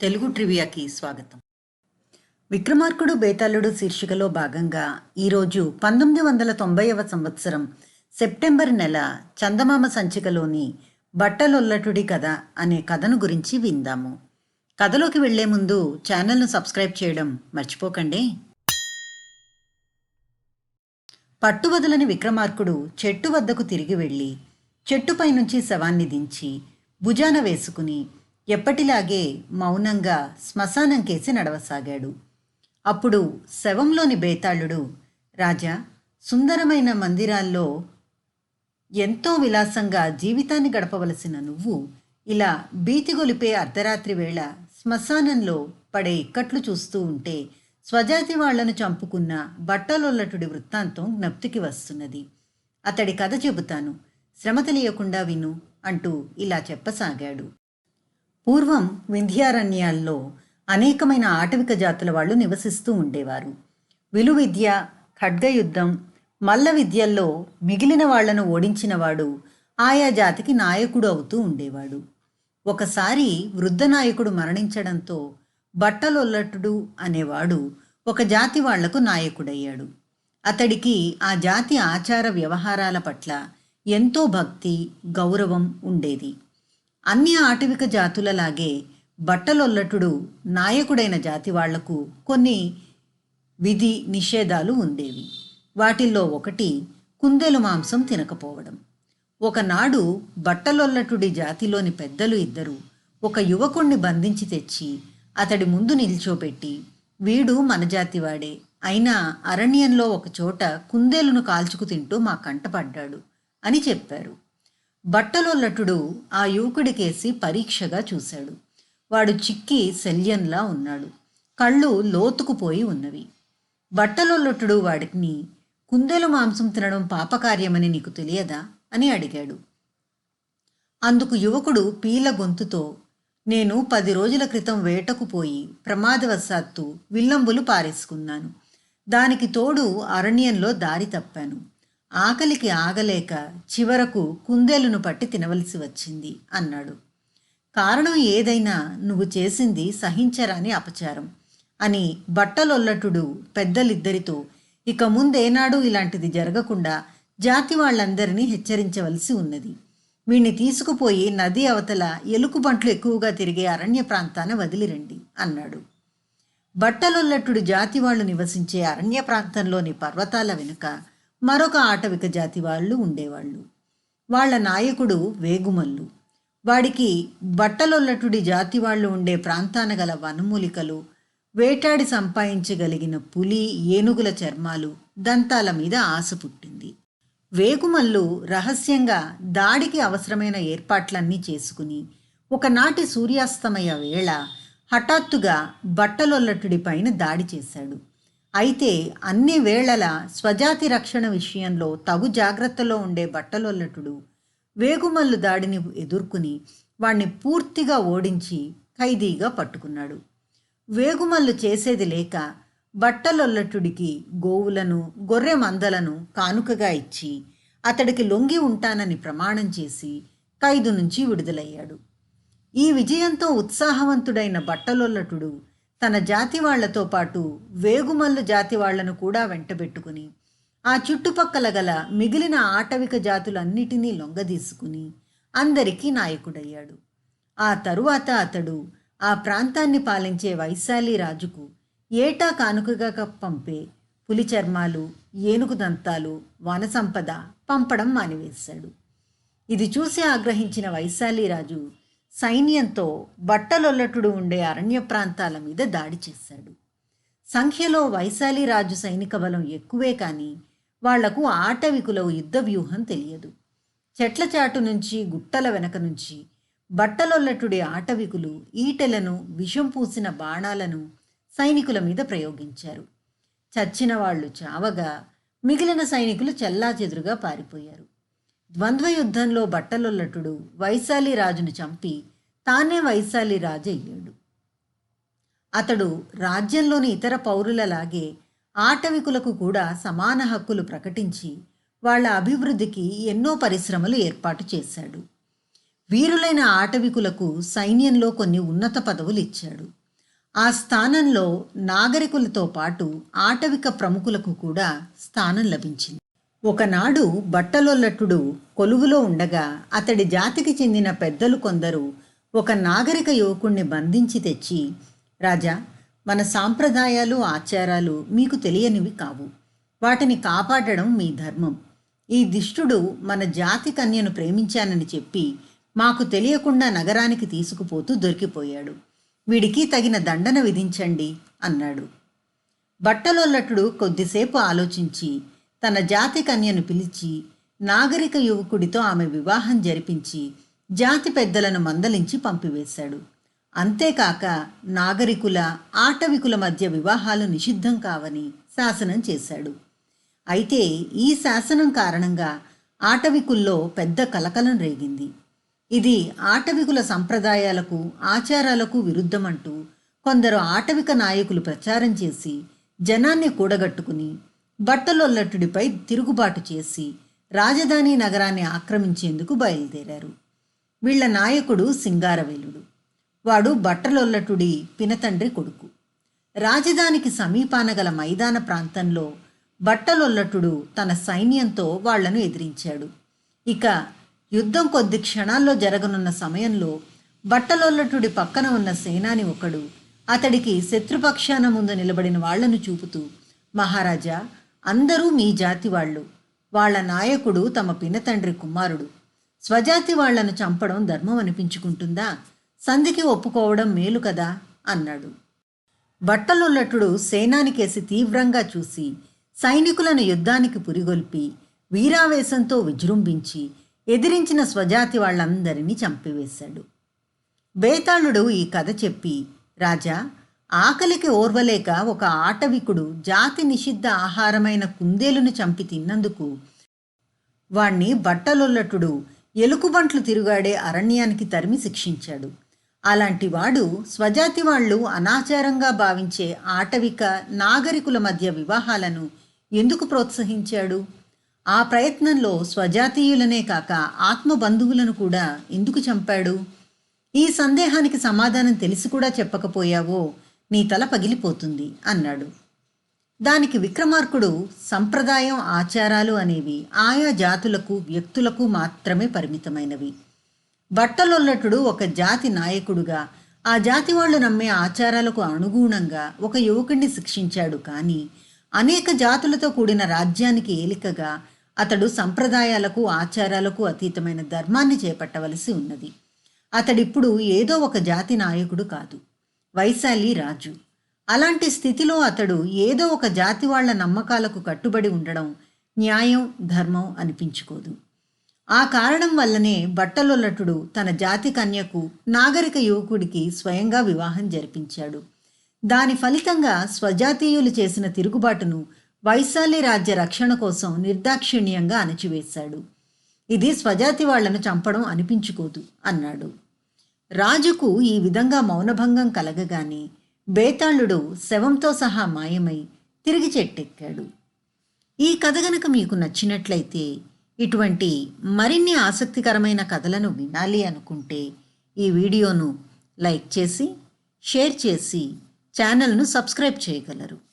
తెలుగు ట్రివియాకి స్వాగతం. విక్రమార్కుడు బేతాళుడు శీర్షికలో భాగంగా ఈరోజు పంతొమ్మిది వందల తొంభైవ సంవత్సరం సెప్టెంబర్ నెల చందమామ సంచికలోని బట్టలొల్లటుడి కథ అనే కథను గురించి విందాము. కథలోకి వెళ్ళే ముందు ఛానల్ను సబ్స్క్రైబ్ చేయడం మర్చిపోకండి. పట్టువదలని విక్రమార్కుడు చెట్టు వద్దకు తిరిగి వెళ్ళి చెట్టుపై నుంచి శవాన్ని దించి భుజాన వేసుకుని ఎప్పటిలాగే మౌనంగా శ్మశానం కేసి నడవసాగాడు. అప్పుడు శవంలోని బేతాళుడు రాజా సుందరమైన మందిరాల్లో ఎంతో విలాసంగా జీవితాన్ని గడపవలసిన నువ్వు ఇలా బీతిగొలిపే అర్ధరాత్రి వేళ శ్మశానంలో పడే ఇక్కట్లు చూస్తూ ఉంటే స్వజాతి వాళ్ళను చంపుకున్న బట్టలొల్లటుడి వృత్తాంతం జ్ఞప్తికి వస్తున్నది. అతడి కథ చెబుతాను. శ్రమ తెలియకుండా విను అంటూ ఇలా చెప్పసాగాడు. పూర్వం వింధ్యారణ్యాల్లో అనేకమైన ఆటవిక జాతుల వాళ్ళు నివసిస్తూ ఉండేవారు. విలువిద్య ఖడ్గయుద్ధం మల్ల విద్యల్లో మిగిలిన వాళ్ళను ఓడించినవాడు ఆయా జాతికి నాయకుడు అవుతూ ఉండేవాడు. ఒకసారి వృద్ధ నాయకుడు మరణించడంతో బట్టలొల్లటుడు అనేవాడు ఒక జాతి వాళ్ళకు నాయకుడయ్యాడు. అతడికి ఆ జాతి ఆచార వ్యవహారాల పట్ల ఎంతో భక్తి గౌరవం ఉండేది. అన్ని ఆటవిక జాతులలాగే బట్టలొల్లటుడు నాయకుడైన జాతి వాళ్ళకు కొన్ని విధి నిషేధాలు ఉండేవి. వాటిల్లో ఒకటి కుందెలు మాంసం తినకపోవడం. ఒకనాడు బట్టలొల్లటుడి జాతిలోని పెద్దలు ఇద్దరు ఒక యువకుణ్ణి బంధించి తెచ్చి అతడి ముందు నిల్చోపెట్టి వీడు మన జాతివాడే. అయినా అరణ్యంలో ఒకచోట కుందేలును కాల్చుకు తింటూ మా కంటపడ్డాడు అని చెప్పారు. బట్టలొల్లటుడు ఆ యువకుడికేసి పరీక్షగా చూశాడు. వాడు చిక్కి శల్యంలా ఉన్నాడు. కళ్ళు లోతుకుపోయి ఉన్నవి. బట్టలొల్లటుడు వాడిని కుందేలు మాంసం తినడం పాపకార్యమని నీకు తెలియదా? అని అడిగాడు. అందుకు యువకుడు పీల గొంతుతో నేను పది రోజుల క్రితం వేటకు పోయి ప్రమాదవశాత్తు విల్లంబులు పారేసుకున్నాను. దానికి తోడు అరణ్యంలో దారి తప్పాను. ఆకలికి ఆగలేక చివరకు కుందేలును పట్టి తినవలసి వచ్చింది అన్నాడు. కారణం ఏదైనా నువ్వు చేసింది సహించరాని అపచారం అని బట్టలొల్లటుడు పెద్దలిద్దరితో ఇక ముందేనాడు ఇలాంటిది జరగకుండా జాతి వాళ్ళందరినీ హెచ్చరించవలసి ఉన్నది. వీణ్ణి తీసుకుపోయి నది అవతల ఎలుకబంట్లు ఎక్కువగా తిరిగే అరణ్య ప్రాంతాన వదిలిరండి అన్నాడు. బట్టలొల్లట్టుడు జాతి వాళ్ళు నివసించే అరణ్య ప్రాంతంలోని పర్వతాల వెనుక మరొక ఆటవిక జాతి వాళ్ళు ఉండేవాళ్ళు. వాళ్ళ నాయకుడు వేగుమల్లు. వాడికి బట్టలొల్లటుడి జాతి వాళ్ళు ఉండే ప్రాంతాన గల వనమూలికలు వేటాడి సంపాదించగలిగిన పులి ఏనుగుల చర్మాలు దంతాల మీద ఆశ పుట్టింది. వేగుమల్లు రహస్యంగా దాడికి అవసరమైన ఏర్పాట్లన్నీ చేసుకుని ఒకనాటి సూర్యాస్తమయ వేళ హఠాత్తుగా బట్టలొల్లటుడి పైన దాడి చేశాడు. అయితే అన్ని వేళల స్వజాతి రక్షణ విషయంలో తగు జాగ్రత్తలో ఉండే బట్టలొల్లటుడు వేగుమల్లు దాడిని ఎదుర్కొని వాణ్ణి పూర్తిగా ఓడించి ఖైదీగా పట్టుకున్నాడు. వేగుమల్లు చేసేది లేక బట్టలొల్లటుడికి గోవులను గొర్రె మందలను కానుకగా ఇచ్చి అతడికి లొంగి ఉంటానని ప్రమాణం చేసి ఖైదు నుంచి విడుదలయ్యాడు. ఈ విజయంతో ఉత్సాహవంతుడైన బట్టలొల్లటుడు తన జాతి వాళ్ళతో పాటు వేగుమల్లు జాతి వాళ్ళను కూడా వెంటబెట్టుకుని ఆ చుట్టుపక్కల గల మిగిలిన ఆటవిక జాతులన్నిటినీ లొంగదీసుకుని అందరికీ నాయకుడయ్యాడు. ఆ తరువాత అతడు ఆ ప్రాంతాన్ని పాలించే వైశాలి రాజుకు ఏటా కానుకగా పంపే పులి చర్మాలు ఏనుగు దంతాలు వనసంపద పంపడం మానివేశాడు. ఇది చూసి ఆగ్రహించిన వైశాలి రాజు సైన్యంతో బట్టలొల్లటుడు ఉండే అరణ్య ప్రాంతాల మీద దాడి చేశాడు. సంఖ్యలో వైశాలి రాజు సైనిక బలం ఎక్కువే కానీ వాళ్ళకు ఆటవికుల యుద్ధ వ్యూహం తెలియదు. చెట్ల చాటు నుంచి గుట్టల వెనక నుంచి బట్టలొల్లటుడి ఆటవికులు ఈటెలను విషం పూసిన బాణాలను సైనికుల మీద ప్రయోగించారు. చచ్చిన వాళ్ళు చావగా మిగిలిన సైనికులు చెల్లాచెదురుగా పారిపోయారు. ద్వంద్వ యుద్ధంలో బట్టలొల్లటుడు వైశాలి రాజును చంపి తానే వైశాలి రాజు అయ్యాడు. అతడు రాజ్యంలోని ఇతర పౌరులలాగే ఆటవికులకు కూడా సమాన హక్కులు ప్రకటించి వాళ్ళ అభివృద్ధికి ఎన్నో పరిశ్రమలు ఏర్పాటు చేశాడు. వీరులైన ఆటవికులకు సైన్యంలో కొన్ని ఉన్నత పదవులు ఇచ్చాడు ఆ స్థానంలో నాగరికులతో పాటు ఆటవిక ప్రముఖులకు కూడా స్థానం లభించింది. ఒకనాడు బట్టలొల్లటుడు కొలువులో ఉండగా అతడి జాతికి చెందిన పెద్దలు కొందరు ఒక నాగరిక యువకుణ్ణి బంధించి తెచ్చి రాజా మన సాంప్రదాయాలు ఆచారాలు మీకు తెలియనివి కావు. వాటిని కాపాడడం మీ ధర్మం. ఈ దిష్టుడు మన జాతి కన్యను ప్రేమించానని చెప్పి మాకు తెలియకుండా నగరానికి తీసుకుపోతూ దొరికిపోయాడు. వీడికి తగిన దండన విధించండి అన్నాడు. బట్టలొల్లటుడు కొద్దిసేపు ఆలోచించి తన జాతి కన్యను పిలిచి నాగరిక యువకుడితో ఆమె వివాహం జరిపించి జాతి పెద్దలను మందలించి పంపివేశాడు. అంతేకాక నాగరికుల ఆటవికుల మధ్య వివాహాలు నిషిద్ధం కావని శాసనం చేశాడు. అయితే ఈ శాసనం కారణంగా ఆటవికుల్లో పెద్ద కలకలం రేగింది. ఇది ఆటవికుల సంప్రదాయాలకు ఆచారాలకు విరుద్ధమంటూ కొందరు ఆటవిక నాయకులు ప్రచారం చేసి జనాన్ని కూడగట్టుకుని బట్టలొల్లటుడిపై తిరుగుబాటు చేసి రాజధాని నగరాన్ని ఆక్రమించేందుకు బయలుదేరారు. వీళ్ళ నాయకుడు సింగారవేలుడు. వాడు బట్టలొల్లటుడి పినతండ్రి కొడుకు. రాజధానికి సమీపాన గల మైదాన ప్రాంతంలో బట్టలొల్లటుడు తన సైన్యంతో వాళ్ళను ఎదిరించాడు. ఇక యుద్ధం కొద్ది క్షణాల్లో జరగనున్న సమయంలో బట్టలొల్లటుడి పక్కన ఉన్న సేనాని ఒకడు అతడికి శత్రుపక్షాన ముందు నిలబడిన వాళ్ళను చూపుతూ మహారాజా అందరూ మీ జాతి వాళ్ళు. వాళ్ళ నాయకుడు తమ పినతండ్రి కుమారుడు. స్వజాతి వాళ్ళను చంపడం ధర్మం అనిపించుకుంటుందా? సంధికి ఒప్పుకోవడం మేలు కదా? అన్నాడు. బట్టలుల్లటుడు సేనానికేసి తీవ్రంగా చూసి సైనికులను యుద్ధానికి పురిగొల్పి వీరావేశంతో విజృంభించి ఎదిరించిన స్వజాతి వాళ్ళందరినీ చంపివేశాడు. బేతాళుడు ఈ కథ చెప్పి రాజా ఆకలికి ఓర్వలేక ఒక ఆటవికుడు జాతి నిషిద్ధ ఆహారమైన కుందేలును చంపి తిన్నందుకు వాణ్ణి బట్టలొల్లటుడు ఎలుకుబంట్లు తిరుగాడే అరణ్యానికి తరిమి శిక్షించాడు. అలాంటి వాడు స్వజాతి వాళ్ళు అనాచారంగా భావించే ఆటవిక నాగరికుల మధ్య వివాహాలను ఎందుకు ప్రోత్సహించాడు? ఆ ప్రయత్నంలో స్వజాతీయులనే కాక ఆత్మ బంధువులను కూడా ఎందుకు చంపాడు? ఈ సందేహానికి సమాధానం తెలిసి కూడా చెప్పకపోయావో? నీ తల పగిలిపోతుంది అన్నాడు. దానికి విక్రమార్కుడు సంప్రదాయం ఆచారాలు అనేవి ఆయా జాతులకు వ్యక్తులకు మాత్రమే పరిమితమైనవి. బట్టలొల్లటుడు ఒక జాతి నాయకుడుగా ఆ జాతి వాళ్ళు నమ్మే ఆచారాలకు అనుగుణంగా ఒక యువకుడిని శిక్షించాడు కానీ అనేక జాతులతో కూడిన రాజ్యానికి ఏలికగా అతడు సంప్రదాయాలకు ఆచారాలకు అతీతమైన ధర్మాన్ని చేపట్టవలసి ఉన్నది. అతడిప్పుడు ఏదో ఒక జాతి నాయకుడు కాదు. వైశాలి రాజు. అలాంటి స్థితిలో అతడు ఏదో ఒక జాతి వాళ్ళ నమ్మకాలకు కట్టుబడి ఉండడం న్యాయం ధర్మం అనిపించుకోదు. ఆ కారణం వల్లనే బట్టలొల్లటుడు తన జాతి కన్యకు నాగరిక యువకుడికి స్వయంగా వివాహం జరిపించాడు. దాని ఫలితంగా స్వజాతీయులు చేసిన తిరుగుబాటును వైశాలి రాజ్య రక్షణ కోసం నిర్దాక్షిణ్యంగా అణచివేశాడు. ఇది స్వజాతి వాళ్ళను చంపడం అనిపించుకోదు అన్నాడు. రాజుకు ఈ విధంగా మౌనభంగం కలగగానే బేతాళుడు శవంతో సహా మాయమై తిరిగి చెట్టెక్కాడు. ఈ కథ గనక మీకు నచ్చినట్లయితే ఇటువంటి మరిన్ని ఆసక్తికరమైన కథలను వినాలి అనుకుంటే ఈ వీడియోను లైక్ చేసి షేర్ చేసి ఛానల్ను సబ్స్క్రైబ్ చేయగలరు.